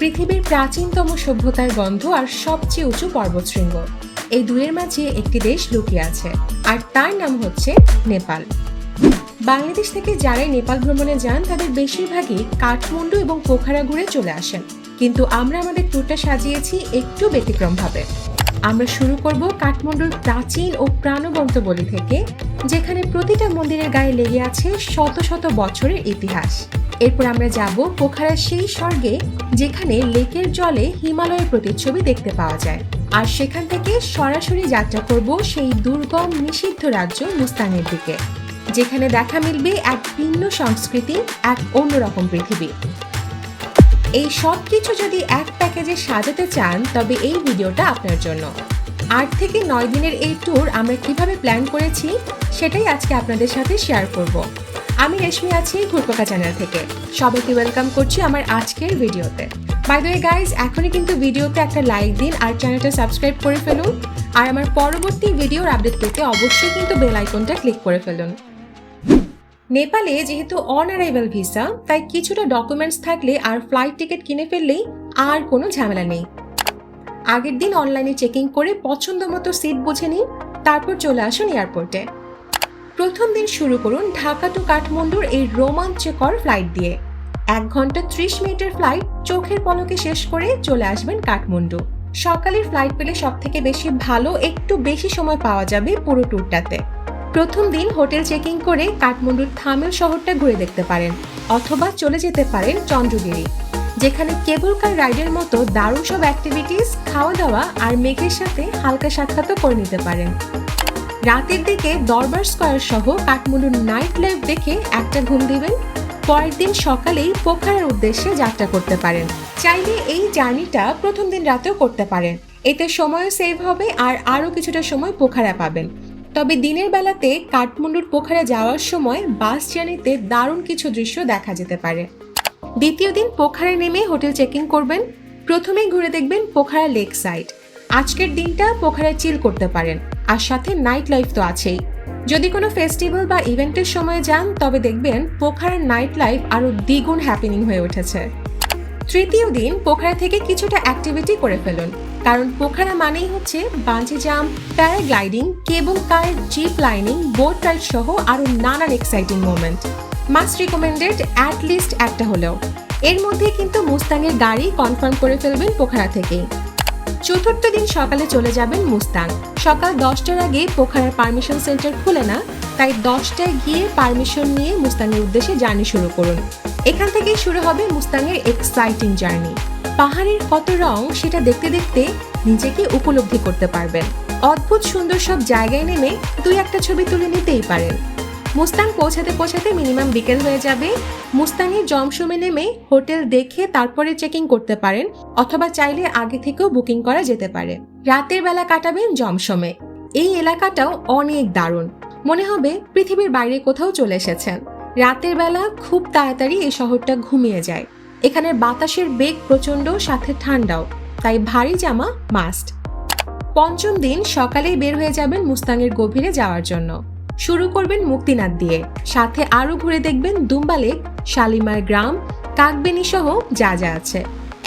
পৃথিবীর প্রাচীনতম সভ্যতার গন্ধ আর সবচেয়ে উঁচু পর্বতশৃঙ্গ। এই দুয়ের মাঝে একটি দেশ লুকিয়ে আছে, আর তার নাম হচ্ছে নেপাল। বাংলাদেশ থেকে যারাই নেপাল ভ্রমণে যান, তাদের বেশিরভাগই কাঠমান্ডু এবং পোখারা ঘুরে চলে আসেন। কিন্তু আমরা আমাদের ট্যুরটা সাজিয়েছি একটু ব্যতিক্রমভাবে আমরা শুরু করব কাঠমান্ডুর প্রাচীন ও প্রাণবন্ত বলি থেকে, যেখানে প্রতিটা মন্দিরের গায়ে লেগে আছে শত শত বছরের ইতিহাস। এরপর আমরা যাব পোখারার সেই স্বর্গে, যেখানে লেকের জলে হিমালয়ের প্রতিচ্ছবি দেখতে পাওয়া যায়। আর সেখান থেকে সরাসরি যাত্রা করব সেই দুর্গম, নিষিদ্ধ রাজ্য মুস্তানের দিকে, যেখানে দেখা মিলবে এক ভিন্ন সংস্কৃতি, এক অন্যরকম পৃথিবী। এই সব কিছু যদি এক প্যাকেজে সাজাতে চান, তবে এই ভিডিওটা আপনার জন্য। আট থেকে নয় দিনের এই ট্যুর আমরা কীভাবে প্ল্যান করেছি, সেটাই আজকে আপনাদের সাথে শেয়ার করব। আমি রেশমি আছি ঘুরপোকা চ্যানেল থেকে। সবাইকে ওয়েলকাম করছি আমার আজকের ভিডিওতে। বাই দ্য গাইজ এখনই কিন্তু ভিডিওতে একটা লাইক দিন আর চ্যানেলটা সাবস্ক্রাইব করে ফেলুন। আর আমার পরবর্তী ভিডিওর আপডেট পেতে অবশ্যই কিন্তু বেল আইকনটা ক্লিক করে ফেলুন। নেপালে যেহেতু অন অ্যারাইভাল ভিসা তাই কিছুটা ডকুমেন্টস থাকলে আর ফ্লাইট টিকিট কিনে ফেললেই আর কোনো ঝামেলা নেই। আগের দিন অনলাইনে চেকিং করে পছন্দ মতো সিট বুঝে নিন, তারপর চলে আসুন এয়ারপোর্টে প্রথম দিন শুরু করুন ঢাকা টু কাঠমান্ডুর এই রোমাঞ্চকর ফ্লাইট দিয়ে। এক ঘণ্টা ত্রিশ মিনিটের ফ্লাইট চোখের পলকে শেষ করে চলে আসবেন কাঠমান্ডু। সকালের ফ্লাইট পেলে সব থেকে বেশি ভালো, একটু বেশি সময় পাওয়া যাবে পুরো ট্যুরটাতে প্রথম দিন হোটেল চেকিং করে কাঠমান্ডুর থামেল শহরটা ঘুরে দেখতে পারেন, অথবা চলে যেতে পারেন চন্দ্রগিরি, যেখানে কেবল কার রাইডের মতো দারুণ সব অ্যাক্টিভিটিস খাওয়া দাওয়া আর মেঘের সাথে হালকা সাক্ষাৎও করে নিতে পারেন। রাতের দিকে দরবার স্কোয়ার সহ কাঠমান্ডুর নাইট লাইফ দেখে একটা ঘুম দিবেন। পরের দিন সকালেই পোখারার উদ্দেশ্যে যাত্রা করতে পারেন। চাইলে এই জার্নিটা প্রথম দিন রাতেও করতে পারেন। এতে সময়ও সেভ হবে আর আরও কিছুটা সময় পোখারা পাবেন। তবে দিনের বেলাতে কাঠমান্ডুর পোখারা যাওয়ার সময় বাস জার্নিতে দারুণ কিছু দৃশ্য দেখা যেতে পারে। দ্বিতীয় দিন পোখারে নেমে হোটেল চেকিং করবেন। প্রথমেই ঘুরে দেখবেন পোখারা লেক সাইড আজকের দিনটা পোখারায় চিল করতে পারেন। আর সাথে নাইট লাইফ তো আছেই। যদি কোনো ফেস্টিভ্যাল বা ইভেন্টের সময় যান, তবে দেখবেন পোখারার নাইট লাইফ আরও দ্বিগুণ হ্যাপেনিং হয়ে উঠেছে। তৃতীয় দিন পোখারা থেকে কিছুটা অ্যাক্টিভিটি করে ফেলুন। কারণ পোখারা মানেই হচ্ছে bungee jump paragliding cable car zip lining boat ride সহ আরও নানান exciting moment must recommended at least একটা হলেও। এর মধ্যে কিন্তু মুস্তাংয়ের গাড়ি কনফার্ম করে ফেলবেন পোখারা থেকেই। চতুর্থ দিন সকালে চলে যাবেন মুস্তাং। সকাল দশটার আগে পোখারার পারমিশন সেন্টার খুলে না, তাই দশটায় গিয়ে পারমিশন নিয়ে মুস্তাংয়ের উদ্দেশ্যে জার্নি শুরু করুন। এখান থেকেই শুরু হবে মুস্তাংয়ের এক্সাইটিং জার্নি পাহাড়ের কত রং সেটা দেখতে দেখতে নিজেকে উপলব্ধি করতে পারবেন। অদ্ভুত সুন্দর সব জায়গায় নেমে দুই একটা ছবি তুলে নিতেই পারেন। মুস্তাং পৌঁছাতে পৌঁছাতে মিনিমাম বিকেল হয়ে যাবে। মুস্তাংয়ের জমসমে নেমে হোটেল দেখে তারপরে চেকিং করতে পারেন, অথবা চাইলে আগে থেকেও বুকিং করা যেতে পারে। রাতের বেলা কাটাবেন জমসমে এই এলাকাটাও অনেক দারুণ। মনে হবে পৃথিবীর বাইরে কোথাও চলে এসেছেন। রাতের বেলা খুব তাড়াতাড়ি এই শহরটা ঘুমিয়ে যায়। এখানের বাতাসের বেগ প্রচণ্ড, সাথে ঠান্ডাও। তাই ভারী জামা মাস্ট পঞ্চম দিন সকালেই বের হয়ে যাবেন মুস্তাংয়ের গভীরে যাওয়ার জন্য। শুরু করবেন মুক্তিনাথ দিয়ে। সাথে আরও ঘুরে দেখবেন দুম্বা লেক, শালিমার গ্রাম, কাকবেনি সহ যা যা আছে।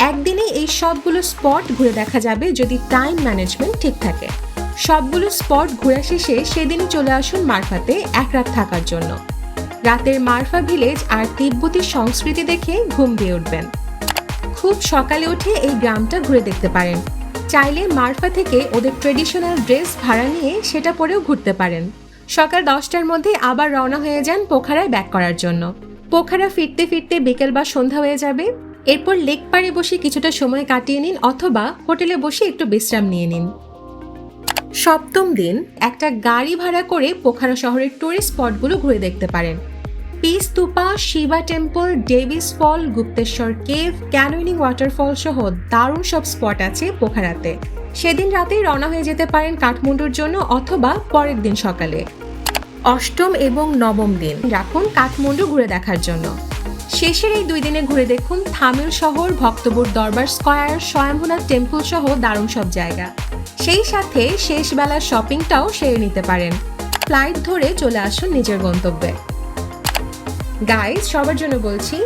একদিনে এই সবগুলো স্পট ঘুরে দেখা যাবে যদি টাইম ম্যানেজমেন্ট ঠিক থাকে। সবগুলো স্পট ঘোরা শেষে সেদিনই চলে আসুন মারফাতে এক রাত থাকার জন্য। রাতের মারফা ভিলেজ আর তিব্বতী সংস্কৃতি দেখে ঘুম দিয়ে উঠবেন। খুব সকালে উঠে এই গ্রামটা ঘুরে দেখতে পারেন। চাইলে মারফা থেকে ওদের ট্রেডিশনাল ড্রেস ভাড়া নিয়ে সেটা পরেও ঘুরতে পারেন। সকাল দশটার মধ্যে আবার রওনা হয়ে যান পোখারায় ব্যাক করার জন্য। পোখারা ফিরতে ফিরতে বিকেল বা সন্ধ্যা হয়ে যাবে। এরপর লেক পাড়ে বসে কিছুটা সময় কাটিয়ে নিন অথবা হোটেলে বসে একটু বিশ্রাম নিয়ে নিন। সপ্তম দিন একটা গাড়ি ভাড়া করে পোখারা শহরের টুরিস্ট স্পটগুলো ঘুরে দেখতে পারেন। Peace stupa Shiva temple Davis fall Gupteshwar cave canyoning waterfall সহ দারুণ সব স্পট আছে পোখারাতে। সেদিন রাতেই রওনা হয়ে যেতে পারেন কাঠমান্ডুর জন্য অথবা পরের দিন সকালে। অষ্টম এবং নবম দিন। রাখুন কাঠমান্ডু ঘুরে দেখার জন্য। শেষের এই দুই দিনে ঘুরে দেখুন থামিল শহর ভক্তপুর দরবার স্কয়ার, স্বয়ম্ভুনাথ টেম্পল সহ দারুণ সব জায়গা। সেই সাথে শেষ বেলার শপিংটাও সেরে নিতে পারেন। ফ্লাইট ধরে চলে আসুন নিজের গন্তব্যে। গাইজ সবার জন্য বলছি,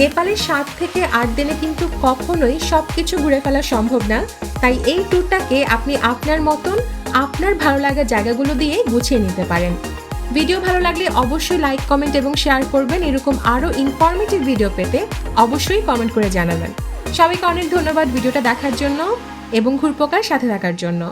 নেপালের সাত থেকে আট দিনে কিন্তু কখনোই সব কিছু ঘুরে ফেলা সম্ভব না। তাই এই ট্যুরটাকে আপনি আপনার মতন, আপনার ভালো লাগা জায়গাগুলো দিয়ে গুছিয়ে নিতে পারেন। ভিডিও ভালো লাগলে অবশ্যই লাইক কমেন্ট এবং শেয়ার করবেন। এরকম আরও ইনফরমেটিভ ভিডিও পেতে অবশ্যই কমেন্ট করে জানাবেন। সবাইকে অনেক ধন্যবাদ ভিডিওটা দেখার জন্য এবং ঘুরপোকার সাথে থাকার জন্য।